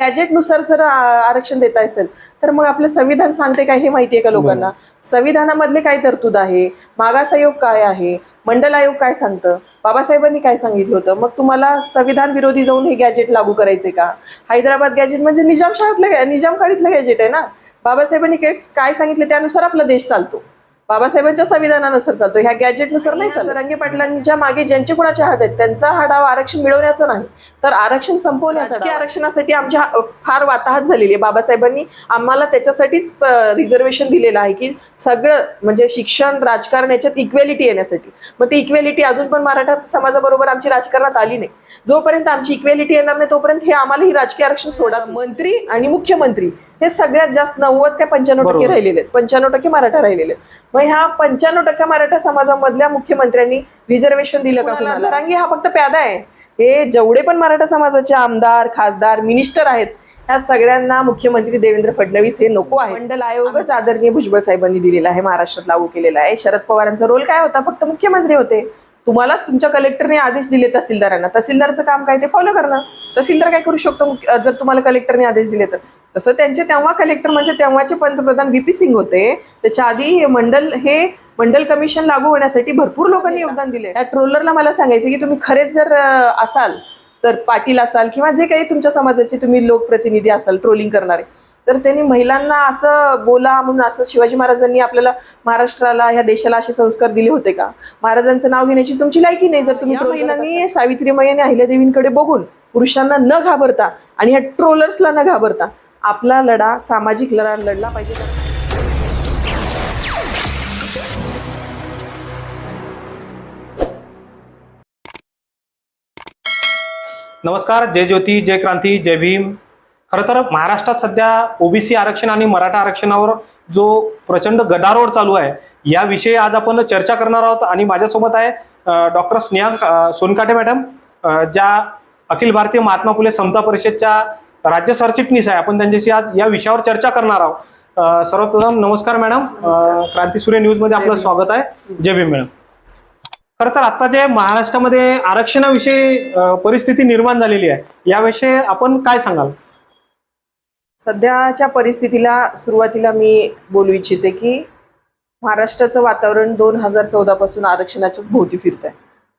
गॅजेटनुसार जर आरक्षण देता असेल तर मग आपलं संविधान सांगते काय हे माहिती आहे का लोकांना? संविधानामधले काय तरतूद आहे? मागास आयोग काय आहे? मंडल आयोग काय सांगतं? बाबासाहेबांनी काय सांगितलं होतं? मग तुम्हाला संविधान विरोधी जाऊन हे गॅजेट लागू करायचे का? हैदराबाद गॅजेट म्हणजे निजामशाहातलं गॅ- निजाम काळीतलं गॅजेट आहे ना? बाबासाहेबांनी काय काय सांगितलं त्यानुसार आपला देश चालतो. बाबासाहेबांच्या संविधानानुसार चालतो ह्या गॅजेटनुसार नाही चालत. रंगे पाटलांच्या मागे ज्यांचे कुणाचे हात आहेत त्यांचा हा डाव आरक्षण मिळवण्याचा नाही. तर आरक्षण संपवण्याचा आरक्षणासाठी आमच्या फार वाताहत झालेली आहे. बाबासाहेबांनी आम्हाला त्याच्यासाठीच रिझर्वेशन दिलेलं आहे की सगळं म्हणजे शिक्षण राजकारण याच्यात इक्वेलिटी येण्यासाठी. मग ती इक्वेलिटी अजून पण मराठा समाजाबरोबर आमची राजकारणात आली नाही. जोपर्यंत आमची इक्वेलिटी येणार नाही तोपर्यंत हे आम्हाला ही राजकीय आरक्षण सोडा मंत्री आणि मुख्यमंत्री. हे सगळ्यात जास्त नव्वद ते पंच्याण्णव टक्के. राहिलेले आहेत. पंच्याण्णव टक्के मराठा राहिलेले आहेत. मग ह्या पंच्याण्णव टक्के मराठा समाजामधल्या मुख्यमंत्र्यांनी रिझर्वेशन दिलं का कुणाला? जरांगी हा फक्त प्यादा आहे. हे जेवढे पण मराठा समाजाचे आमदार खासदार मिनिस्टर आहेत ह्या सगळ्यांना मुख्यमंत्री देवेंद्र फडणवीस हे नको आहे मंडल आयोगच आदरणीय भुजबळ साहेबांनी दिलेला आहे महाराष्ट्रात लागू केलेला आहे. शरद पवारांचा रोल काय होता? फक्त मुख्यमंत्री होते. तुम्हालाच तुमच्या कलेक्टरने आदेश दिले तहसीलदारांना. तहसीलदारचं काम काय? ते फॉलो करणं. तहसीलदार काय करू शकतो? जर तुम्हाला कलेक्टरने आदेश दिले तर. तसं त्यांचे तेव्हा कलेक्टर म्हणजे तेव्हाचे पंतप्रधान व्ही पी सिंग होते. त्याच्या आधी मंडल हे मंडल कमिशन लागू होण्यासाठी भरपूर लोकांनी योगदान दिले. त्या ट्रोलरला मला सांगायचं की तुम्ही खरेच जर असाल तर पाटील असाल किंवा जे काही तुमच्या समाजाचे तुम्ही लोकप्रतिनिधी असाल ट्रोलिंग करणारे तर त्यांनी महिलांना असं बोला म्हणून असं शिवाजी महाराजांनी आपल्याला महाराष्ट्राला ह्या देशाला असे संस्कार दिले होते का? महाराजांचं नाव घेण्याची तुमची लायकी नाही जर तुम्ही महिलांनी सावित्रीबाई आणि अहिल्यादेवींकडे बघून पुरुषांना न घाबरता आणि ह्या ट्रोलर्सला न घाबरता आपला लढा सामाजिक लढा लढला पाहिजे. नमस्कार जय ज्योती जय क्रांती जय भीम. खरं तर महाराष्ट्रात सध्या ओबीसी आरक्षण आणि मराठा आरक्षणावर जो प्रचंड गदारोळ चालू आहे याविषयी आज आपण चर्चा करणार आहोत आणि माझ्यासोबत आहे डॉक्टर स्नेहा सोनकाटे मॅडम ज्या अखिल भारतीय महात्मा फुले समता परिषदच्या राज्य सरचिटणीस आहे. आपण त्यांच्याशी आज या विषयावर चर्चा करणार आहोत. सर्वप्रथम नमस्कार मॅडम. अ, क्रांतीसूर्य न्यूजमध्ये आपलं स्वागत आहे. जय भीम मॅडम. खरं तर आता जे महाराष्ट्रामध्ये आरक्षणाविषयी परिस्थिती निर्माण झालेली आहे याविषयी आपण काय सांगाल? सध्याच्या परिस्थितीला सुरुवातीला मी बोलू इच्छिते की महाराष्ट्राचं वातावरण दोन हजार चौदा पासून आरक्षणाच्याच भोवती फिरत आहे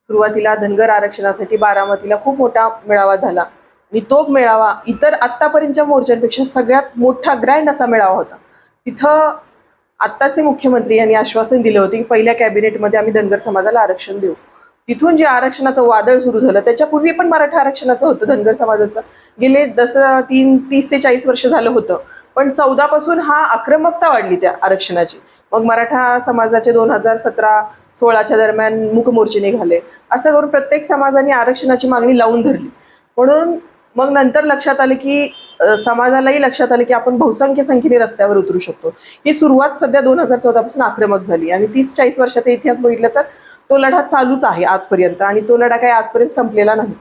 सुरुवातीला धनगर आरक्षणासाठी बारामतीला खूप मोठा मेळावा झाला. आणि तो मेळावा. इतर आत्तापर्यंतच्या मोर्चांपेक्षा सगळ्यात मोठा ग्रँड असा मेळावा होता. तिथं आत्ताचे मुख्यमंत्री यांनी आश्वासन दिलं होतं की पहिल्या कॅबिनेटमध्ये आम्ही धनगर समाजाला आरक्षण देऊ. तिथून जे आरक्षणाचं वादळ सुरू झालं त्याच्यापूर्वी पण मराठा आरक्षणाचं होतं धनगर समाजाचं. गेले जसं तीन तीस ते चाळीस वर्ष झालं होतं. पण चौदापासून हा आक्रमकता वाढली त्या आरक्षणाची. मग मराठा समाजाचे दोन हजार सतरा सोळाच्या दरम्यान मुकमोर्चे निघाले. असं करून प्रत्येक समाजाने आरक्षणाची मागणी लावून धरली. म्हणून मग नंतर लक्षात आलं की समाजालाही लक्षात आलं की आपण बहुसंख्य संख्येने रस्त्यावर उतरू शकतो. ही सुरुवात सध्या दोन हजार चौदापासून आक्रमक झाली आणि तीस चाळीस वर्षाचा इतिहास बघितला तर तो लढा चालूच आहे आजपर्यंत आणि तो लढा काही आजपर्यंत संपलेला नाही.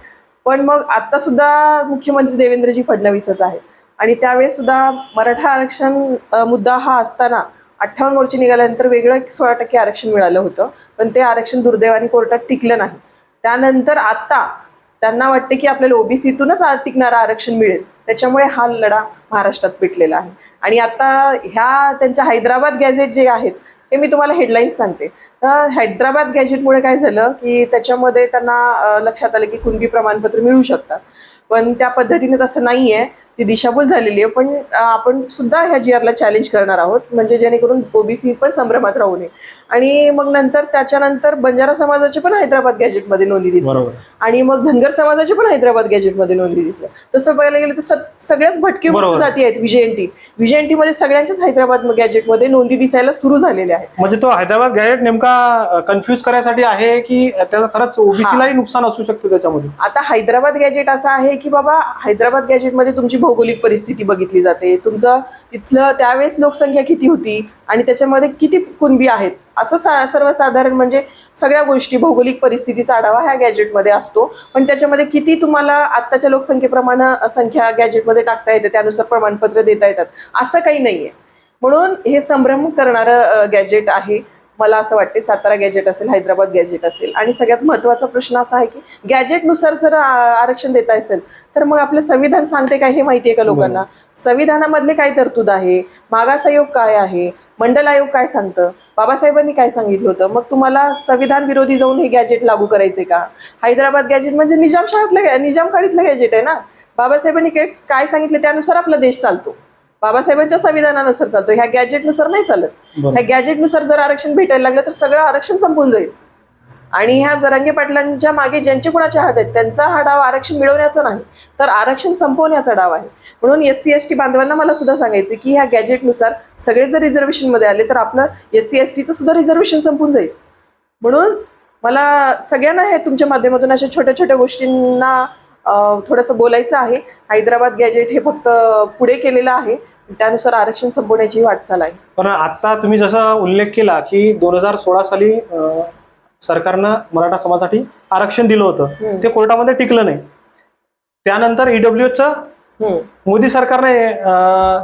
पण मग आता सुद्धा मुख्यमंत्री देवेंद्रजी फडणवीसच आहे आणि त्यावेळेस सुद्धा मराठा आरक्षण मुद्दा हा असताना अठ्ठावन्न मोर्चे निघाल्यानंतर वेगळं एक सोळा टक्के आरक्षण मिळालं होतं. पण ते आरक्षण दुर्दैवाने कोर्टात टिकलं नाही. त्यानंतर आता त्यांना वाटते की आपल्याला ओबीसीतूनच टिकणारं आरक्षण मिळेल. त्याच्यामुळे हा लढा महाराष्ट्रात पेटलेला आहे. आणि आता ह्या त्यांच्या हैदराबाद गॅझेट जे आहेत हे मी तुम्हाला हेडलाईन्स सांगते. तर हैदराबाद गॅजेटमुळे काय झालं की त्याच्यामध्ये त्यांना लक्षात आलं की कुणबी प्रमाणपत्र मिळू शकतात. पण त्या पद्धतीने तसं नाही आहे ती दिशाभूल झालेली आहे पण आपण सुद्धा ह्या जी आरला चॅलेंज करणार आहोत. म्हणजे जेणेकरून ओबीसी पण संभ्रमात राहू नये. आणि मग नंतर त्याच्यानंतर बंजारा समाजाचे पण हैदराबाद गॅजेटमध्ये नोंदी दिसली आणि मग धनगर समाजाचे पण हैदराबाद गॅजेटमध्ये नोंदणी दिसल्या. तसं बघायला गेलं तर सगळ्याच भटके. जाती आहेत व्हीजेएनटी व्हीजेएनटी मध्ये सगळ्यांच्याच हैदराबाद गॅजेटमध्ये नोंदी दिसायला सुरू झालेल्या आहेत. म्हणजे तो हैदराबाद गॅजेट नेमका कन्फ्युज करायसाठी आहे की त्याचं खरंच ओबीसीलाही नुकसान असू शकतं त्याच्यामध्ये? आता हैदराबाद गॅजेट असं आहे की बाबा हैदराबाद गॅजेटमध्ये तुमची भौगोलिक परिस्थिती बघितली जाते. तुमचं तिथलं त्यावेळेस लोकसंख्या किती होती आणि त्याच्यामध्ये किती कुणबी आहेत? असं सा सर्वसाधारण म्हणजे सगळ्या गोष्टी भौगोलिक परिस्थितीचा आढावा ह्या गॅजेटमध्ये असतो. पण त्याच्यामध्ये किती तुम्हाला आत्ताच्या लोकसंख्येप्रमाणे संख्या गॅजेटमध्ये टाकता येते त्यानुसार प्रमाणपत्र देता येतात असं काही नाही आहे म्हणून हे संभ्रम करणारं गॅजेट आहे. मला असं वाटते सातारा गॅजेट असेल हैदराबाद गॅजेट असेल. आणि सगळ्यात महत्त्वाचा प्रश्न असा आहे की गॅजेटनुसार जर आरक्षण देता असेल तर मग आपलं संविधान सांगते काय हे माहिती आहे का लोकांना? संविधानामधले काय तरतूद आहे? मागास आयोग काय आहे? मंडल आयोग काय सांगतं? बाबासाहेबांनी काय सांगितलं होतं? मग तुम्हाला संविधान विरोधी जाऊन हे गॅजेट लागू करायचे का? हैदराबाद गॅजेट म्हणजे निजामशाहातलं निजामकाळीतलं गॅजेट आहे ना? बाबासाहेबांनी काय काय सांगितलं त्यानुसार आपला देश चालतो. बाबासाहेबांच्या संविधानानुसार चालतो ह्या गॅजेटनुसार नाही चालत. ह्या गॅजेटनुसार जर आरक्षण भेटायला लागलं तर सगळं आरक्षण संपून जाईल. आणि ह्या जरांगे पाटलांच्या मागे ज्यांचे कोणाचे हात आहेत त्यांचा हा डाव आरक्षण मिळवण्याचा नाही तर आरक्षण संपवण्याचा डाव आहे. म्हणून एस सी एस टी बांधवांना मला सुद्धा सांगायचे की ह्या गॅजेटनुसार सगळे जर रिझर्वेशनमध्ये आले तर आपलं एस सी एस टीचं सुद्धा रिझर्वेशन संपून जाईल. म्हणून मला सगळ्यांना हे तुमच्या माध्यमातून अशा छोट्या छोट्या गोष्टींना थोडंसं बोलायचं आहे. हैदराबाद गॅजेट हे फक्त पुढे केलेलं आहे. त्यानुसार आरक्षण संपवण्याची वाटचाल आहे. पण आता तुम्ही जसा उल्लेख केला की दोन हजार सोळा साली अं, सरकारनं मराठा समाजासाठी आरक्षण दिलं होतं. हम्म. ते कोर्टामध्ये टिकलं नाही. त्यानंतर ईडब्ल्यूचं हम्म. मोदी सरकारने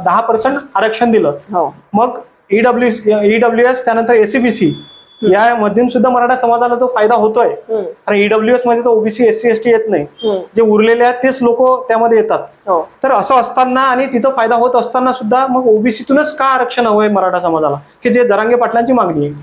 दहा पर्सेंट आरक्षण दिलं. हो. मग E ईडब्ल्यू ईडब्ल्यू एस त्यानंतर एसीबीसी या मधून सुद्धा मराठा समाजाला तो फायदा होतोय. कारण ईडब्ल्यू एसमध्ये तो OBC S C S T येत नाही. जे उरलेले आहेत तेच लोक त्यामध्ये येतात. हो. तर असं असताना आणि तिथं फायदा होत असताना सुद्धा मग ओबीसीतूनच का आरक्षण हवंय मराठा समाजाला? की जे जरांगे पाटलांची मागणी आहे.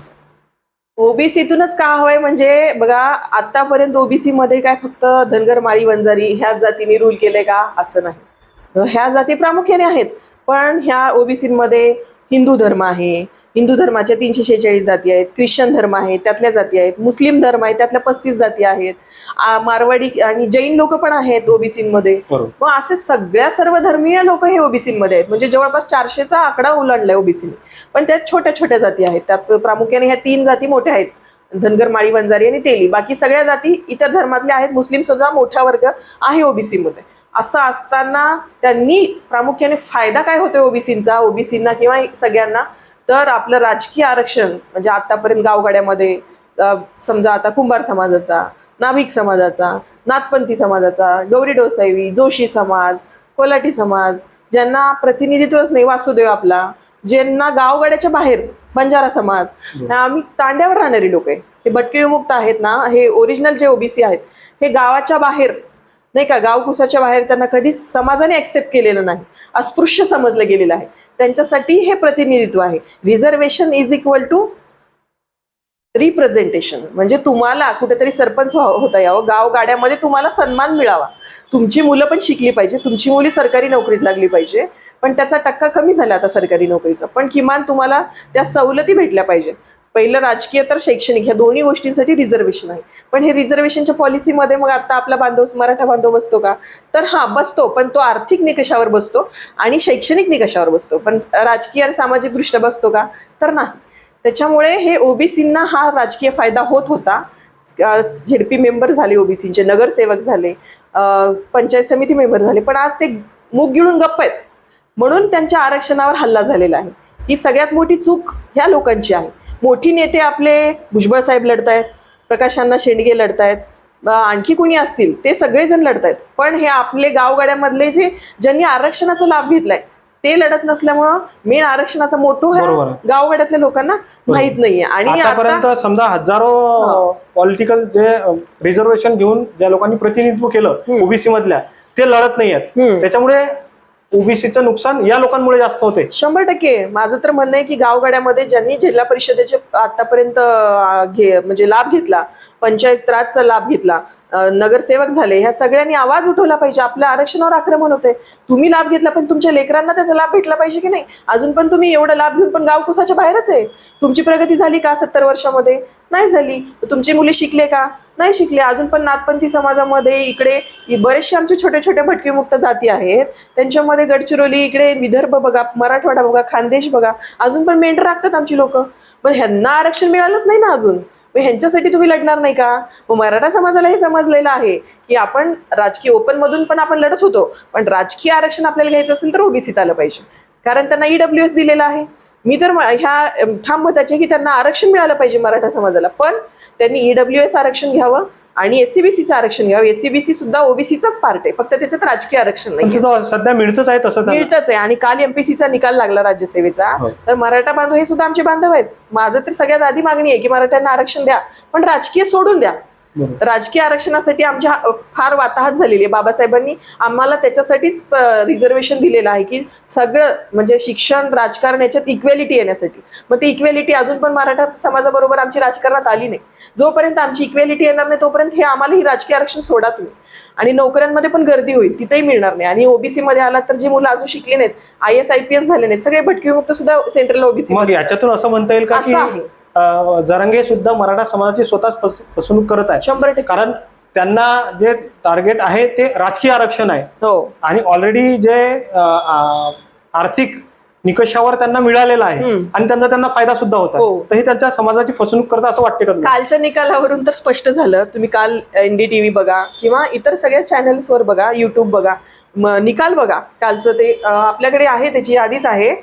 ओबीसीतूनच का हवंय? म्हणजे बघा आतापर्यंत ओबीसी मध्ये काय फक्त धनगर माळी वंजारी ह्याच जातीने रूल केले का? असं नाही. ह्या जाती प्रामुख्याने आहेत. पण ह्या ओबीसीमध्ये हिंदू धर्म आहे हिंदू धर्माच्या तीनशे शेहेचाळीस जाती आहेत ख्रिश्चन धर्म आहे त्यातल्या जाती आहेत मुस्लिम धर्म आहे त्यातल्या पस्तीस जाती आहेत. मारवाडी आणि जैन लोक पण आहेत ओबीसीमध्ये. मग असे सगळ्या सर्व धर्मीय लोक हे ओबीसीमध्ये आहेत. म्हणजे जवळपास चारशेचा आकडा ओलांडलाय ओबीसीने. पण त्यात छोट्या छोट्या जाती आहेत. त्यात प्रामुख्याने ह्या तीन जाती मोठ्या आहेत. धनगर माळी वंजारी आणि तेली. बाकी सगळ्या जाती इतर धर्मातल्या आहेत. मुस्लिम सुद्धा मोठा वर्ग आहे ओबीसी मध्ये असं असताना त्यांनी प्रामुख्याने फायदा काय होतोय ओबीसींचा? ओबीसींना किंवा सगळ्यांना? तर आपलं राजकीय आरक्षण म्हणजे आतापर्यंत गावगाड्यामध्ये समजा आता कुंभार समाजाचा नाभिक समाजाचा नाथपंथी समाजाचा गौरी डोसाई जोशी समाज कोलाटी समाज ज्यांना प्रतिनिधित्वच नाही वासुदेव आपला ज्यांना गावगाड्याच्या बाहेर बंजारा समाज. आम्ही तांड्यावर राहणारी लोक आहे. हे भटके विमुक्त आहेत ना हे ओरिजिनल जे ओबीसी आहेत हे गावाच्या बाहेर नाही का गावकुसाच्या बाहेर त्यांना कधीच समाजाने ऍक्सेप्ट केलेलं नाही. अस्पृश्य समजलं गेलेलं आहे. त्यांच्यासाठी हे प्रतिनिधित्व आहे. Reservation is equal to representation म्हणजे तुम्हाला कुठेतरी सरपंच होता यावं. गाव गाड्यामध्ये तुम्हाला सन्मान मिळावा. तुमची मुलं पण शिकली पाहिजे. तुमची मुली सरकारी नोकरीत लागली पाहिजे. पण त्याचा टक्का कमी झाला आता सरकारी नोकरीचा. पण किमान तुम्हाला त्या सवलती भेटल्या पाहिजे. पहिलं राजकीय तर शैक्षणिक ह्या दोन्ही गोष्टींसाठी रिझर्वेशन आहे. पण हे रिझर्वेशनच्या पॉलिसीमध्ये मग आता आपला बांधव मराठा बांधव बसतो का? तर हा बसतो. पण तो आर्थिक निकषावर बसतो आणि शैक्षणिक निकषावर बसतो. पण राजकीय आणि सामाजिक दृष्ट्या बसतो का? तर नाही. त्याच्यामुळे हे ओबीसींना हा राजकीय फायदा होत होता. झेडपी मेंबर झाले ओबीसीचे नगरसेवक झाले पंचायत समिती मेंबर झाले. पण आज ते मूग गिळून गप्प आहेत. म्हणून त्यांच्या आरक्षणावर हल्ला झालेला आहे. ही सगळ्यात मोठी चूक ह्या लोकांची आहे. मोठी नेते आपले भुजबळ साहेब लढतायत प्रकाशांना शेंडगे लढतायत अ, आणखी कुणी असतील ते सगळेजण लढतायत पण हे आपले गावगाड्यामधले जे ज्यांनी आरक्षणाचा लाभ घेतलाय ते लढत नसल्यामुळं मेन आरक्षणाचा मोठो. गावगाड्यातल्या लोकांना माहीत नाहीये आणि आतापर्यंत समजा हजारो हो. पॉलिटिकल जे रिझर्वेशन घेऊन ज्या लोकांनी प्रतिनिधित्व केलं. ओबीसी मधल्या ते लढत नाही आहेत. त्याच्यामुळे ओबीसीचं नुकसान या लोकांमुळे जास्त होते. शंभर टक्के. माझं तर म्हणणं आहे की गावगाड्यामध्ये ज्यांनी जिल्हा परिषदेचे आतापर्यंत म्हणजे लाभ घेतला पंचायत राजचा लाभ घेतला. नगरसेवक झाले. ह्या सगळ्यांनी आवाज उठवला पाहिजे. आपल्या आरक्षणावर आक्रमण होते तुम्ही लाभ घेतला पण तुमच्या लेकरांना त्याचा लाभ भेटला पाहिजे की नाही? अजून पण तुम्ही एवढा लाभ घेऊन पण गावकुसाच्या बाहेरच आहे. तुमची प्रगती झाली का सत्तर वर्षामध्ये? नाही झाली. तुमची मुले शिकले का? नाही शिकले. अजून पण नाथपंथी समाजामध्ये इकडे बरेचसे आमचे छोटे छोटे भटकेमुक्त जाती आहेत. त्यांच्यामध्ये गडचिरोली इकडे विदर्भ बघा मराठवाडा बघा खानदेश बघा. अजून पण मेंढर राखतात आमची लोक. पण ह्यांना आरक्षण मिळालंच नाही ना अजून. मग ह्यांच्यासाठी तुम्ही लढणार नाही का? मग मराठा समाजाला हे समजलेलं आहे की आपण राजकीय ओपन मधून पण आपण लढत होतो पण राजकीय आरक्षण आपल्याला घ्यायचं असेल तर ओबीसीत आलं पाहिजे. कारण त्यांना ईडब्ल्यू एस दिलेलं आहे. मी तर ह्या ठाम मताचे की त्यांना आरक्षण मिळालं पाहिजे मराठा समाजाला. पण त्यांनी ईडब्ल्यू एस आरक्षण घ्यावं आणि एससीबीसीचं आरक्षण घ्यावं. एससीबीसी सुद्धा ओबीसीचाच पार्ट आहे. फक्त त्याच्यात राजकीय आरक्षण नाही सध्या मिळतच आहे तसं. मिळतच आहे. आणि काल एमपीसीचा निकाल लागला राज्यसेवेचा हो. तर मराठा बांधव हे सुद्धा आमचे बांधव आहेत. माझं तर सगळ्यात आधी मागणी आहे की मराठ्यांना आरक्षण द्या. पण राजकीय सोडून द्या. राजकीय आरक्षणासाठी आमच्या फार वाताहत झालेली आहे. बाबासाहेबांनी आम्हाला त्याच्यासाठीच रिझर्वेशन दिलेलं आहे की सगळं म्हणजे शिक्षण राजकारण याच्यात इक्वेलिटी येण्यासाठी. मग ती इक्वेलिटी अजून पण मराठा समाजाबरोबर आमची राजकारणात आली नाही. जोपर्यंत आमची इक्वेलिटी येणार नाही तोपर्यंत हे आम्हाला ही राजकीय आरक्षण सोडा तुम्ही. आणि नोकऱ्यांमध्ये पण गर्दी होईल तिथेही मिळणार नाही. आणि ओबीसी मध्ये आला तर जी मुलं अजून शिकली नाहीत I S I P S झाले नाहीत सगळे भटकी मुक्त सुद्धा सेंट्रल ओबीसी याच्यातून असं म्हणता येईल का की असं आहे. जरांगे सुद्धा मराठा समाजाची स्वतःच फस- फसवणूक करत आहे शंभर टक्के. कारण त्यांना जे टार्गेट आहे ते राजकीय आरक्षण आहे. हो. आणि ऑलरेडी जे आर्थिक निकषावर त्यांना मिळालेलं आहे. आणि त्यांचा त्यांना फायदा सुद्धा होता हो. तर हे त्यांच्या समाजाची फसवणूक करत असं वाटते? कालच्या निकालावरून तर स्पष्ट झालं. तुम्ही काल एनडीटीव्ही बघा किंवा इतर सगळ्या चॅनल्सवर बघा युट्यूब बघा. निकाल बघा. कालचं ते आपल्याकडे आहे त्याची यादीच आहे.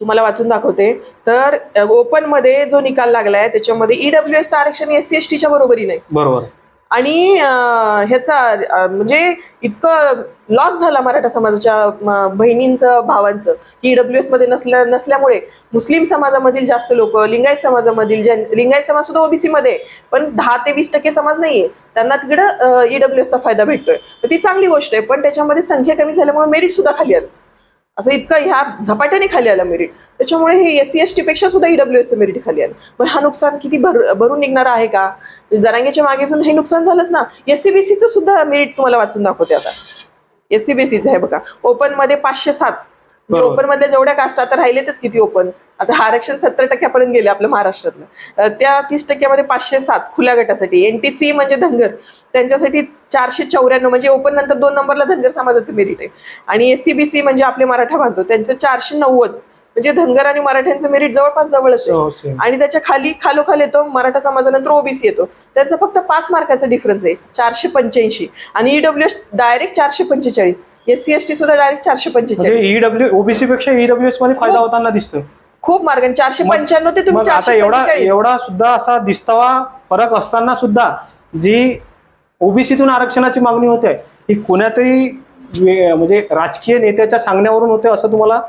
तुम्हाला वाचून दाखवते. तर ओपनमध्ये जो निकाल लागलाय त्याच्यामध्ये ईडब्ल्यू एस आरक्षण एस सी एस टीच्या बरोबरी नाही बरोबर. आणि ह्याचा म्हणजे इतकं लॉस झाला मराठा समाजाच्या बहिणींचं भावांचं. की ईडब्ल्यू एसमध्ये नसल्या नसल्यामुळे मुस्लिम समाजामधील जास्त लोक लिंगायत समाजामधील ज्या लिंगायत समाज सुद्धा ओबीसी मध्ये. पण दहा ते वीस टक्के समाज नाहीये. त्यांना तिकडं ईडब्ल्यू एसचा फायदा भेटतोय. ती चांगली गोष्ट आहे पण त्याच्यामध्ये संख्या कमी झाल्यामुळे मेरिट सुद्धा खाली आलं. असं इतकं ह्या झपाट्याने खाली आलं मेरिट त्याच्यामुळे हे एस सी एस टी पेक्षा सुद्धा ईडब्ल्यू एसचं मेरिट खाली आलं. पण हा नुकसान किती भर भरून निघणार आहे का? जरांगेच्या मागे हे नुकसान झालंच ना. एस सी बी सीचं सुद्धा मेरिट तुम्हाला वाचून दाखवते आता. एस सी बी सीचं आहे बघा. ओपनमध्ये पाचशे सात. ओपन मधल्या जेवढ्या कास्ट आता राहिलेतच किती ओपन आता हा आरक्षण सत्तर टक्क्यापर्यंत गेले आपल्या महाराष्ट्रातलं. त्या तीस टक्क्यामध्ये पाचशे सात खुल्या गटासाठी एनटीसी म्हणजे धनगर त्यांच्यासाठी चारशे चौऱ्याण्णव म्हणजे ओपन नंतर दोन नंबरला धनगर समाजाचं मेरिट आहे. आणि एससीबीसी म्हणजे आपले मराठा बांधव त्यांचं चारशे नव्वद म्हणजे धनगर आणि मराठ्यांचं मेरिट जवळपास जवळच आहे. आणि त्याच्याखाली खालोखाल येतो मराठा समाजानंतर ओबीसी येतो. त्याचा फक्त पाच मार्काचा डिफरन्स आहे चारशे पंच्याऐंशी. आणि ईडब्ल्यू एस डायरेक्ट चारशे पंचेचाळीस. एस सी एस टी सुद्धा डायरेक्ट चारशे म्हणजे पंचेचाळीस ईडब्ल्यू ओबीसी पेक्षा ईडब्ल्यू एसमध्ये फायदा. होताना दिसतो खूप मार्ग चारशे पंच्याण्णव ते तुम्ही आता एवढा एवढा सुद्धा असा दिसतावा फरक असताना सुद्धा जी ओबीसीतून आरक्षणाची मागणी होते ही कोण्यातरी वे- म्हणजे राजकीय नेत्याच्या सांगण्यावरून होते असं तुम्हाला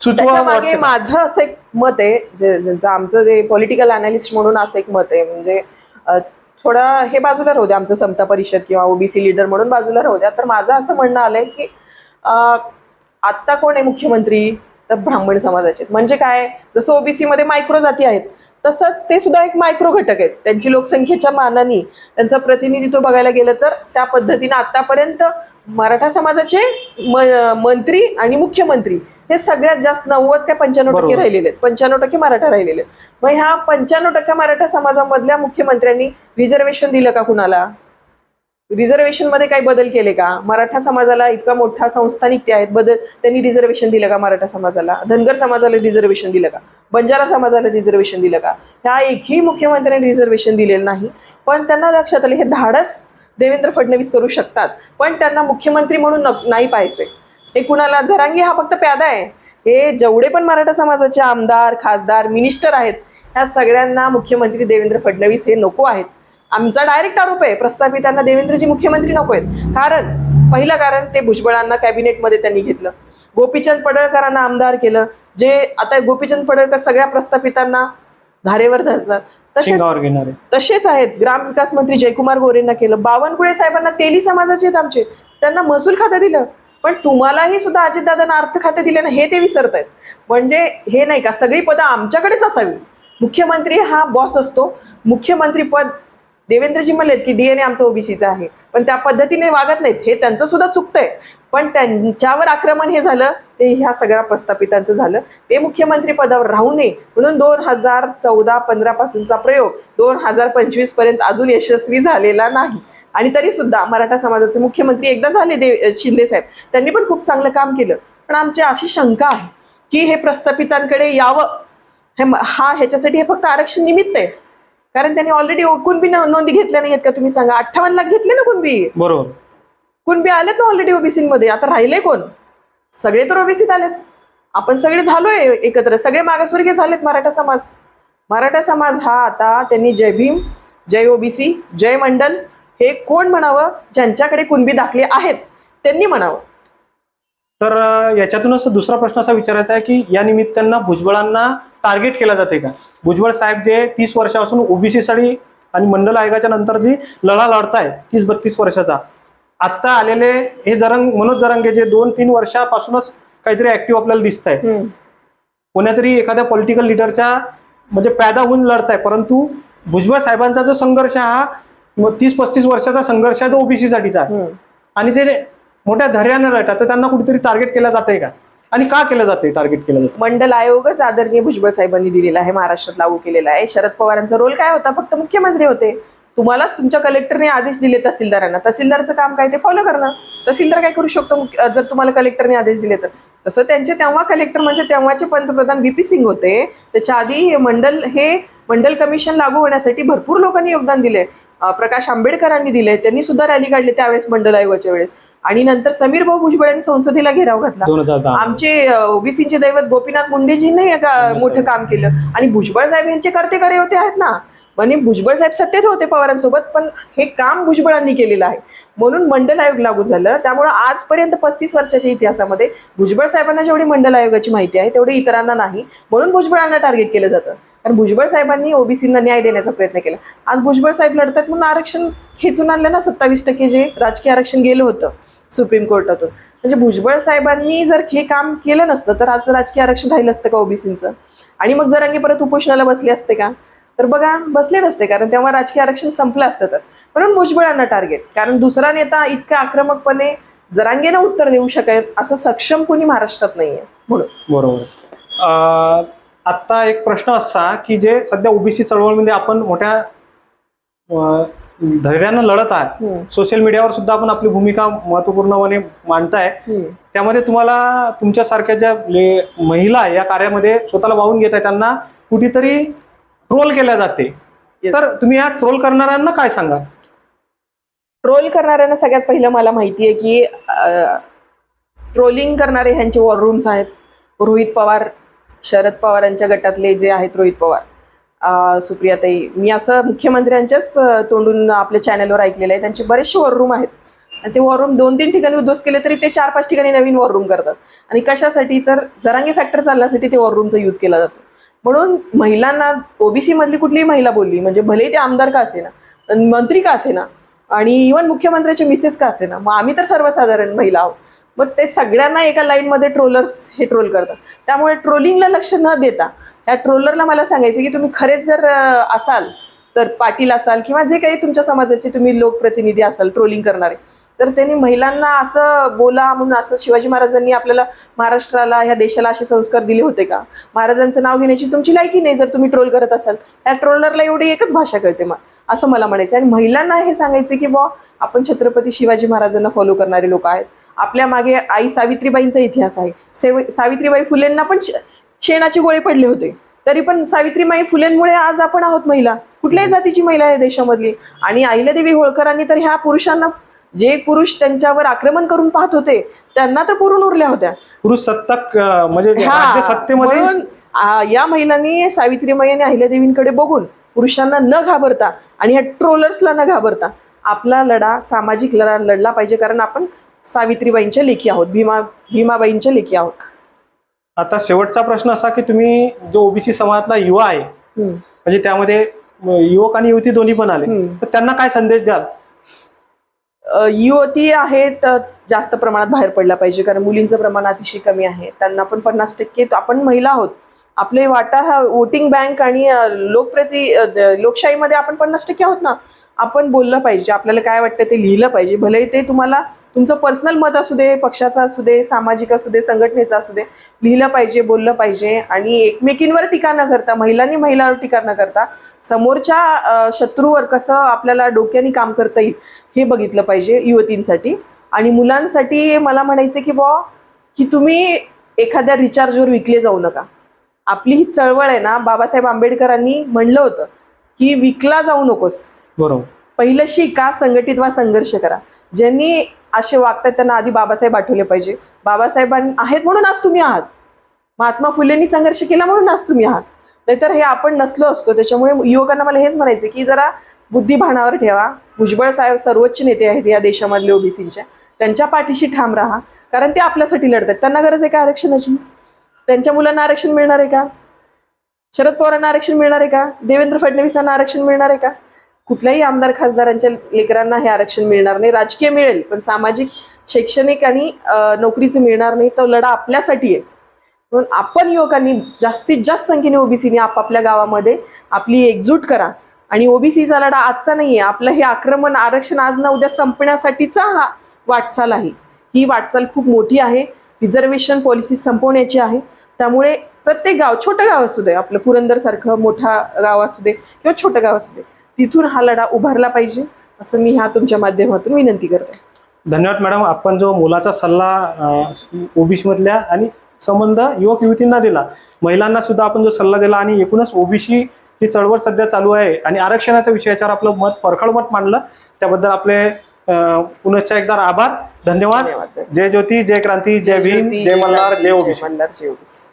सुचवा? माझं असं एक मत आहे जे ज्यांचं आमचं जे पॉलिटिकल अनालिस्ट म्हणून असं एक मत आहे म्हणजे थोडं हे बाजूला राहू द्या आमचं समता परिषद किंवा ओबीसी लीडर म्हणून बाजूला राहू द्या तर माझं असं म्हणणं आलंय की आत्ता कोण आहे मुख्यमंत्री तर ब्राह्मण समाजाचे. म्हणजे काय जसं ओबीसी मध्ये मायक्रो जाती आहेत तसंच ते सुद्धा एक मायक्रो घटक आहेत त्यांची लोकसंख्येच्या मानाने त्यांचं प्रतिनिधित्व बघायला गेलं तर त्या पद्धतीने आतापर्यंत मराठा समाजाचे म- मंत्री आणि मुख्यमंत्री हे सगळ्यात जास्त नव्वद ते पंच्याण्णव टक्के. राहिलेले आहेत पंच्याण्णव टक्के मराठा राहिलेले आहेत. मग ह्या पंच्याण्णव टक्के मराठा समाजामधल्या मुख्यमंत्र्यांनी रिझर्वेशन दिलं का कुणाला रिझर्वेशनमध्ये काही बदल केले का? मराठा समाजाला इतका मोठा संस्थानिक ते आहेत बदल त्यांनी रिझर्वेशन दिलं का मराठा समाजाला? धनगर समाजाला रिझर्वेशन दिलं का? बंजारा समाजाला रिझर्वेशन दिलं का? ह्या एकही मुख्यमंत्र्यांनी रिझर्वेशन दिलेलं नाही. पण त्यांना लक्षात आलं हे धाडस देवेंद्र फडणवीस करू शकतात. पण त्यांना मुख्यमंत्री म्हणून नाही पाहायचे हे कुणाला? झरांगी हा फक्त प्यादा आहे. हे जेवढे पण मराठा समाजाचे आमदार खासदार मिनिस्टर आहेत ह्या सगळ्यांना मुख्यमंत्री देवेंद्र फडणवीस हे नको आहेत. आमचा डायरेक्ट आरोप आहे. प्रस्थापितांना देवेंद्रजी मुख्यमंत्री नको आहेत. कारण पहिलं कारण ते भुजबळांना कॅबिनेटमध्ये त्यांनी घेतलं. गोपीचंद पडळकरांना आमदार केलं. जे आता गोपीचंद पडळकर सगळ्या प्रस्थापितांना धारेवर धरतात. तसेच तसेच आहेत. ग्रामविकास मंत्री जयकुमार गोरेंना केलं. बावनकुळे साहेबांना तेली समाजाचे आहेत आमचे. त्यांना महसूल खातं दिलं. पण तुम्हालाही सुद्धा अजितदादांना अर्थ खाते दिले ना हे ते विसरत आहेत. म्हणजे हे नाही का सगळी पदं आमच्याकडेच असावी. मुख्यमंत्री हा बॉस असतो. मुख्यमंत्री पद देवेंद्रजी म्हणलेत की डीएनए आमचं ओबीसीचं आहे. पण त्या पद्धतीने वागत नाहीत. हे त्यांचं सुद्धा चुकतंय. पण त्यांच्यावर आक्रमण हे झालं ते ह्या सगळ्या प्रस्थापितांचं झालं. ते मुख्यमंत्री पदावर राहू नये म्हणून दोन हजार चौदा पंधरा पासूनचा प्रयोग दोन हजार पंचवीसपर्यंत अजून यशस्वी झालेला नाही. आणि तरी सुद्धा मराठा समाजाचे मुख्यमंत्री एकदा झाले देव शिंदे साहेब. त्यांनी पण खूप चांगलं काम केलं. पण आमची अशी शंका आहे की हे प्रस्थापितांकडे यावं? हे हा ह्याच्यासाठी हे फक्त आरक्षण निमित्त आहे. कारण त्यांनी ऑलरेडी कुणबी नोंदी घेतल्या नाहीत का तुम्ही सांगा. अठ्ठावन्न लाख घेतले ना कुणबी बरोबर. कुणबी आलेत ना ऑलरेडी ओबीसी मध्ये? आता राहिले कोण? सगळे तर ओबीसीत आलेत. आपण सगळे झालोय एकत्र. सगळे मागासवर्गीय झालेत मराठा समाज. मराठा समाज हा आता त्यांनी जय भीम जय ओबीसी जय मंडल हे कोण म्हणावं? ज्यांच्याकडे कुणबी दाखले आहेत त्यांनी म्हणावं. तर याच्यातूनच दुसरा प्रश्न असा विचारायचा आहे की या निमित्तानं भुजबळांना टार्गेट केलं जाते का? भुजबळ साहेब जे तीस वर्षापासून ओबीसी साठी आणि मंडल आयोगाच्या नंतर जी लढा लढताय तीस बत्तीस वर्षाचा. आत्ता आलेले हे जरंग मनोज जरंगे जे दोन तीन वर्षापासूनच काहीतरी ऍक्टिव्ह आपल्याला दिसत आहे हम्म. कोण्यातरी एखाद्या पॉलिटिकल लिडरच्या म्हणजे पैदा होऊन लढत आहे परंतु भुजबळ साहेबांचा जो संघर्ष हा तीस पस्तीस वर्षाचा संघर्ष आहे तो ओबीसी साठीचा आहे. हम्म. आणि जे मोठ्या धैर्यानं लढतात तर त्यांना कुठेतरी टार्गेट केलं जातंय का? आणि का केलं जाते टार्गेट केलं जातं? मंडल आयोगच आदरणीय भुजबळ साहेबांनी दिलेला आहे महाराष्ट्रात लागू केलेला आहे. शरद पवारांचा रोल काय होता? फक्त मुख्यमंत्री होते. तुम्हालाच तुमच्या कलेक्टरने आदेश दिले तहसीलदारांना. तहसीलदारचं काम काय? ते फॉलो करणं तहसीलदार काय करू शकतो? जर तुम्हाला कलेक्टरने आदेश दिले तर. तसं त्यांचे तेव्हा कलेक्टर म्हणजे तेव्हाचे पंतप्रधान व्ही पी सिंग होते. त्याच्या आधी मंडल हे मंडल कमिशन लागू होण्यासाठी भरपूर लोकांनी योगदान दिले प्रकाश आंबेडकरांनी दिले त्यांनी सुद्धा रॅली काढली त्यावेळेस मंडल आयोगाच्या वेळेस. आणि नंतर समीर भाऊ भुजबळ यांनी संसदेला घेराव घातला. आमचे ओबीसीचे दैवत गोपीनाथ मुंडेजींनी एक अ, मोठं काम केलं. आणि भुजबळ साहेब यांचे करते करे होते आहेत ना. म्हणजे भुजबळ साहेब सत्तेत होते पवारांसोबत पण हे काम भुजबळांनी केलेलं आहे. म्हणून मंडल आयोग लागू झालं. त्यामुळं आजपर्यंत पस्तीस वर्षाच्या इतिहासामध्ये भुजबळ साहेबांना जेवढी मंडल आयोगाची माहिती आहे तेवढी इतरांना नाही. म्हणून भुजबळांना टार्गेट केलं जातं. कारण भुजबळ साहेबांनी ओबीसींना न्याय देण्याचा प्रयत्न केला. आज भुजबळ साहेब लढतात म्हणून आरक्षण खेचून आणलं ना सत्तावीस टक्के जे राजकीय आरक्षण गेलं होतं सुप्रीम कोर्टातून. म्हणजे भुजबळ साहेबांनी जर हे काम केलं नसतं तर आज राजकीय आरक्षण राहिलं असतं का ओबीसींचं आणि मग जरांगे परत उपोषणाला बसले असते का? तर बघा बसले नसते कारण तेव्हा राजकीय आरक्षण संपलं असतं तर. म्हणून भुजबळांना टार्गेट कारण दुसरा नेता इतका आक्रमकपणे जरांगेनं उत्तर देऊ शकेल असं सक्षम कोणी महाराष्ट्रात नाहीये. म्हणून. बरोबर. अं, आत्ता एक प्रश्न असा की जे सध्या ओबीसी चळवळीमध्ये आपण मोठ्या धैर्यानं लढत आहे सोशल मीडियावर सुद्धा आपण आपली भूमिका महत्वपूर्णपणे मांडताय. त्यामध्ये तुम्हाला तुमच्यासारख्या ज्या महिला या कार्यामध्ये स्वतःला वाहून घेत आहे त्यांना कुठेतरी ट्रोल केल्या जाते. Yes. तर तुम्ही या ट्रोल करणाऱ्यांना काय सांगा? ट्रोल करणाऱ्यांना सगळ्यात पहिलं मला माहिती आहे की ट्रोलिंग करणारे ह्यांचे वॉर रूम्स आहेत. रोहित पवार शरद पवारांच्या गटातले जे आहेत रोहित पवार. सुप्रियाताई मी असं मुख्यमंत्र्यांच्याच तोंडून आपल्या चॅनलवर ऐकलेलं आहे. त्यांचे बरेचसे वॉर रूम आहेत. आणि ते वॉर रूम दोन तीन ठिकाणी उद्ध्वस्त केले तरी ते चार पाच ठिकाणी नवीन वॉर रूम करतात. आणि कशासाठी? तर जरांगी फॅक्टर चालण्यासाठी ते वॉर रूमचा यूज केला जातो. म्हणून महिलांना ओबीसी मधली कुठलीही महिला बोलली म्हणजे भले ते आमदार का असेना मंत्री का असेना आणि इवन मुख्यमंत्र्याचे मिसेस का असेना मग आम्ही तर सर्वसाधारण महिला आहोत. मग ते सगळ्यांना एका लाईनमध्ये ट्रोलर्स हे ट्रोल करतात. त्यामुळे ट्रोलिंगला लक्ष न देता या ट्रोलरला मला सांगायचं की तुम्ही खरेच जर असाल तर पाटील असाल किंवा जे काही तुमच्या समाजाचे तुम्ही लोकप्रतिनिधी असाल ट्रोलिंग करणारे तर त्यांनी महिलांना असं बोला म्हणून असं शिवाजी महाराजांनी आपल्याला महाराष्ट्राला ह्या देशाला असे संस्कार दिले होते का? महाराजांचं नाव घेण्याची तुमची लायकी नाही जर तुम्ही ट्रोल करत असाल. त्या ट्रोलरला एवढी एकच भाषा कळते मग. असं मला म्हणायचं आणि महिलांना हे सांगायचं की बॉ आपण छत्रपती शिवाजी महाराजांना फॉलो करणारे लोक आहेत. आपल्या मागे आई सावित्रीबाईंचा इतिहास आहे. सेव सावित्रीबाई फुलेंना पण शेणाचे गोळे पडले होते. तरी पण सावित्रीबाई फुलेंमुळे आज आपण आहोत महिला. कुठल्याही जातीची महिला आहे देशामधली. आणि अहिल्यादेवी होळकरांनी तर ह्या पुरुषांना जे पुरुष त्यांच्यावर आक्रमण करून पाहत होते त्यांना तर पुरून उरल्या होत्या पुरुष सत्ताक म्हणजे सत्तेमध्ये या महिलांनी सावित्रीबाई आणि अहिल्यादेवींकडे बघून पुरुषांना न घाबरता आणि ह्या ट्रोलर्सला न घाबरता आपला लढा सामाजिक लढा लढला पाहिजे कारण आपण सावित्रीबाईंच्या लेखी आहोत भीमा भीमाबाईंच्या लेखी आहोत आता शेवटचा प्रश्न असा की तुम्ही जो ओबीसी समाजातला युवा आहे. म्हणजे त्यामध्ये युवक आणि युवती दोन्ही पण आले. तर त्यांना काय संदेश द्याल युवती आहेत जास्त प्रमाणात बाहेर पडला पाहिजे कारण मुलींचं प्रमाण अतिशय कमी आहे. त्यांना पण पन्नास टक्के आपण महिला आहोत. आपले वाटा हा वोटिंग बँक आणि लोकप्रती लोकप्रति द- लोकशाहीमध्ये आपण पन्नास टक्के आहोत ना. आपण बोललं पाहिजे आपल्याला काय वाटतं ते लिहिलं पाहिजे भले ते तुम्हाला तुमचं पर्सनल मत असू दे पक्षाचं असू दे सामाजिक असू दे संघटनेचं असू दे लिहिलं पाहिजे बोललं पाहिजे आणि एकमेकींवर टीका न करता महिलांनी महिलावर टीका न करता समोरच्या शत्रूवर कसं आपल्याला डोक्याने काम करता येईल हे बघितलं पाहिजे युवतींसाठी. आणि मुलांसाठी मला म्हणायचं की बॉ की तुम्ही एखाद्या रिचार्जवर विकले जाऊ नका. आपली ही चळवळ आहे ना बाबासाहेब आंबेडकरांनी म्हणलं होतं की विकला जाऊ नकोस. बरोबर. पहिलं शिका संघटित वा संघर्ष करा. ज्यांनी असे वागतात त्यांना आधी बाबासाहेब आठवले पाहिजे. बाबासाहेबां आहेत म्हणून आज तुम्ही आहात. महात्मा फुलेंनी संघर्ष केला म्हणून आज तुम्ही आहात. नाहीतर हे आपण नसलो असतो. त्याच्यामुळे युवकांना मला हेच म्हणायचं की जरा बुद्धिभानावर ठेवा. भुजबळ साहेब सर्वोच्च नेते आहेत या देशामधले ओबीसींच्या त्यांच्या पाठीशी ठाम राहा. कारण ते आपल्यासाठी लढतात त्यांना गरज आहे का आरक्षणाची? त्यांच्या मुलांना आरक्षण मिळणार आहे का? शरद पवारांना आरक्षण मिळणार आहे का? देवेंद्र फडणवीसांना आरक्षण मिळणार आहे का? कुठल्याही आमदार खासदारांच्या लेकरांना हे आरक्षण मिळणार नाही. राजकीय मिळेल पण सामाजिक शैक्षणिक आणि नोकरीचं मिळणार नाही. तो लढा आपल्यासाठी आहे. म्हणून आपण युवकांनी जास्तीत जास्त संख्येने ओबीसीने आपापल्या गावामध्ये आपली एकजूट करा. आणि ओबीसीचा लढा आजचा नाही आहे आपलं हे आक्रमण आरक्षण आज ना उद्या संपण्यासाठीचा हा वाटचाल आहे. ही वाटचाल खूप मोठी आहे. रिझर्वेशन पॉलिसी संपवण्याची आहे. त्यामुळे प्रत्येक गाव छोटं गाव असू दे आपलं पुरंदरसारखं मोठा गाव असू दे किंवा छोटं गाव असू दे तिथून हा लढा उभारला पाहिजे असं मी ह्या तुमच्या माध्यमातून विनंती करते. धन्यवाद मॅडम. आपण जो मोलाचा सल्ला ओबीसी मधल्या आणि संबंध युवक युवतींना दिला महिलांना सुद्धा आपण जो सल्ला दिला आणि एकूणच ओबीसी जी चळवळ सध्या चालू आहे आणि आरक्षणाच्या विषयाच्यावर आपलं मत परखड मत मांडलं त्याबद्दल आपले पुनश्च एकदा आभार. धन्यवाद. धन्यवाद. जय ज्योती जय क्रांती जय भीम जय मल्हार जय ओबीसी. मल्हार जय ओबीसी.